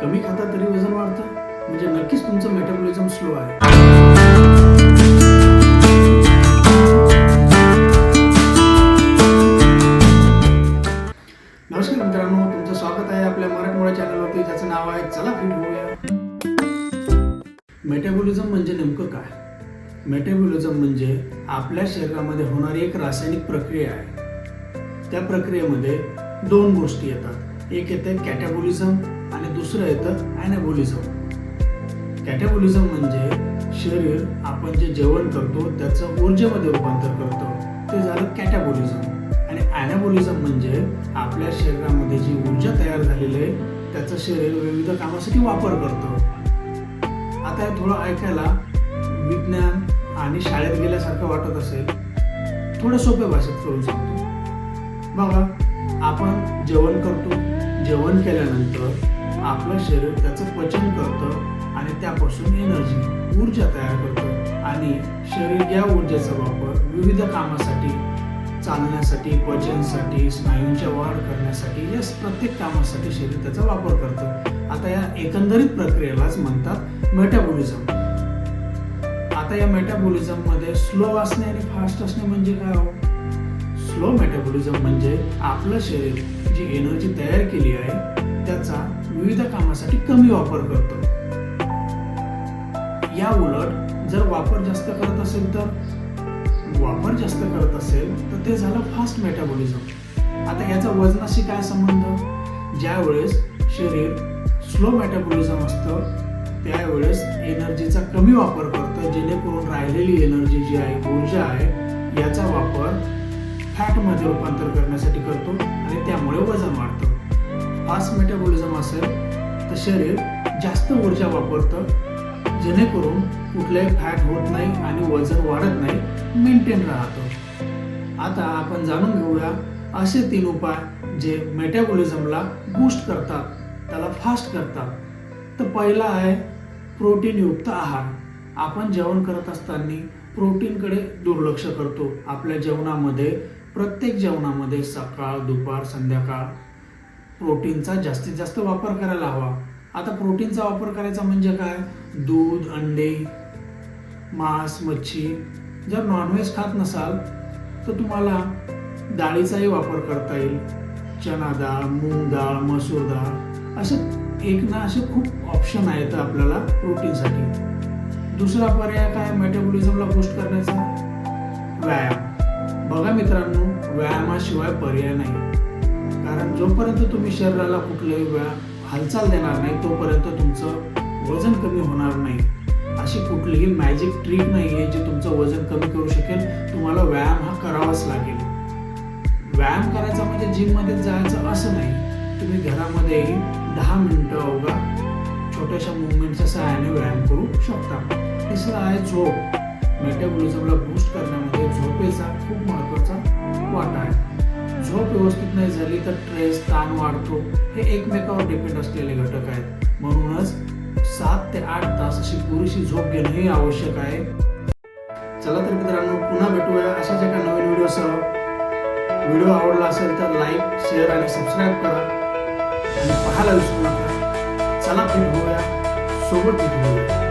कमी खाता तरी वजन वाढतं. म्हणजे नक्कीच तुमचं मेटाबॉलिझम स्लो आहे. नमस्कार मित्रांनो तुमचं स्वागत आहे आपल्या मराठमोळ्या चॅनलवरती ज्याचं नाव आहे चला फिट होऊया. मेटाबॉलिझम म्हणजे नेमकं काय? मेटाबॉलिझम म्हणजे आपल्या शरीरामध्ये होणारी एक रासायनिक प्रक्रिया आहे. त्या प्रक्रियेमध्ये दोन गोष्टी येतात. एक येतं कॅटॅबॉलिझम आणि दुसरं येतं ॲनाबॉलिझम. कॅटॅबॉलिझम म्हणजे शरीर आपण जे जेवण करतो त्याचं ऊर्जेमध्ये रूपांतर करतो. ते झालं कॅटॅबोलिझम. आणि ॲनाबॉलिझम म्हणजे आपल्या शरीरामध्ये जी ऊर्जा तयार झालेली आहे त्याचं शरीर विविध कामासाठी वापर करतं. आता हे थोडं ऐकायला विज्ञान आणि शाळेत गेल्यासारखं वाटत असेल. थोडं सोप्या भाषेत करून सांगतो. बघा आपण जेवण करतो जेवण केल्यानंतर आपलं शरीर त्याचं पचन करतं आणि त्यापासून एनर्जी ऊर्जा तयार करतं. आणि शरीर या ऊर्जेचा वापर विविध कामासाठी चालण्यासाठी पचनसाठी स्नायूंच्या वाढ करण्यासाठी या प्रत्येक कामासाठी शरीर त्याचा वापर करतं. आता या एकंदरीत प्रक्रियेलाच म्हणतात मेटाबॉलिझम आता या मेटाबॉलिझममध्ये स्लो असणे आणि फास्ट असणे म्हणजे काय हो? स्लो मेटाबॉलिझम म्हणजे आपलं शरीर जी एनर्जी तयार केली आहे त्याचा विविध कामासाठी कमी वापर करतो. या उलट जर वापर जास्त करत असेल तर? वापर जास्त करत असेल तर ते झालं फास्ट मेटाबॉलिझम आता याचा वजनाशी काय संबंध? ज्यावेळेस शरीर स्लो मेटाबॉलिझम असतं त्यावेळेस एनर्जीचा कमी वापर करतं जेणेकरून राहिलेली एनर्जी जी आहे ऊर्जा आहे याचा वापर फॅटमध्ये रूपांतर करण्यासाठी करतो आणि त्यामुळे वजन वाढतं. फास्ट मेटाबॉलिझम असेल तर शरीर जास्त ऊर्जा वापरतं जेणेकरून कुठलंही फॅट होत नाही आणि वजन वाढत नाही मेंटेन राहतं. आता आपण जाणून घेऊया असे तीन उपाय जे मेटाबॉलिझमला बूस्ट करतात त्याला फास्ट करतात. तर पहिला आहे प्रोटीनयुक्त आहार. आपण जेवण करत असताना प्रोटीनकडे दुर्लक्ष करतो. आपल्या जेवणामध्ये प्रत्येक जेवणामध्ये सकाळ दुपार संध्याकाळ प्रोटीनचा जास्तीत जास्त वापर करायला हवा. आता प्रोटीनचा वापर करायचा म्हणजे काय? दूध अंडे मांस मच्छी. जर नॉनव्हेज खात नसाल तर तुम्हाला डाळीचाही वापर करता येईल. चना डाळ मूग डाळ मसूर डाळ असे एक ना असे खूप ऑप्शन आहेत आपल्याला प्रोटीनसाठी. दुसरा पर्याय काय? मेटाबॉलिझमला बूस्ट करण्याचा? व्यायाम. बघा मित्रांनो व्यायामाशिवाय पर्याय नाही. कारण जोपर्यंत तुम्ही शरीराला कुठलाही व्यायाम हालचाल देणार नाही तोपर्यंत तुमचं वजन कमी होणार नाही. अशी कुठलीही मॅजिक ट्रिक नाही आहे जी तुमचं वजन कमी करू शकेल. तुम्हाला व्यायाम हा करावाच लागेल. व्यायाम करायचा म्हणजे जिममध्ये जायचं असं नाही. तुम्ही घरामध्येही दहा मिनिटं अवघा छोट्याशा मुवमेंटच्या सहाय्याने व्यायाम करू शकता. तिसरं आहे झोप. मेटाबॉलिझमला बूस्ट करणार झोपेचा खूप महत्त्वाचा वाटा आहे. झोप व्यवस्थित नाही झाली तर स्ट्रेस ताण वाढतो. हे एकमेकावर डिपेंड असलेले घटक आहेत. म्हणूनच सात ते आठ तास अशी पुरेशी झोप घेणं हे आवश्यक आहे. चला तर मित्रांनो पुन्हा भेटूया अशाच एका नवीन व्हिडिओसह. व्हिडिओ आवडला असेल तर लाईक शेअर आणि सबस्क्राईब करा. आणि पाहायला विसरू नका. चला फिट होऊया सोबत फिट होऊया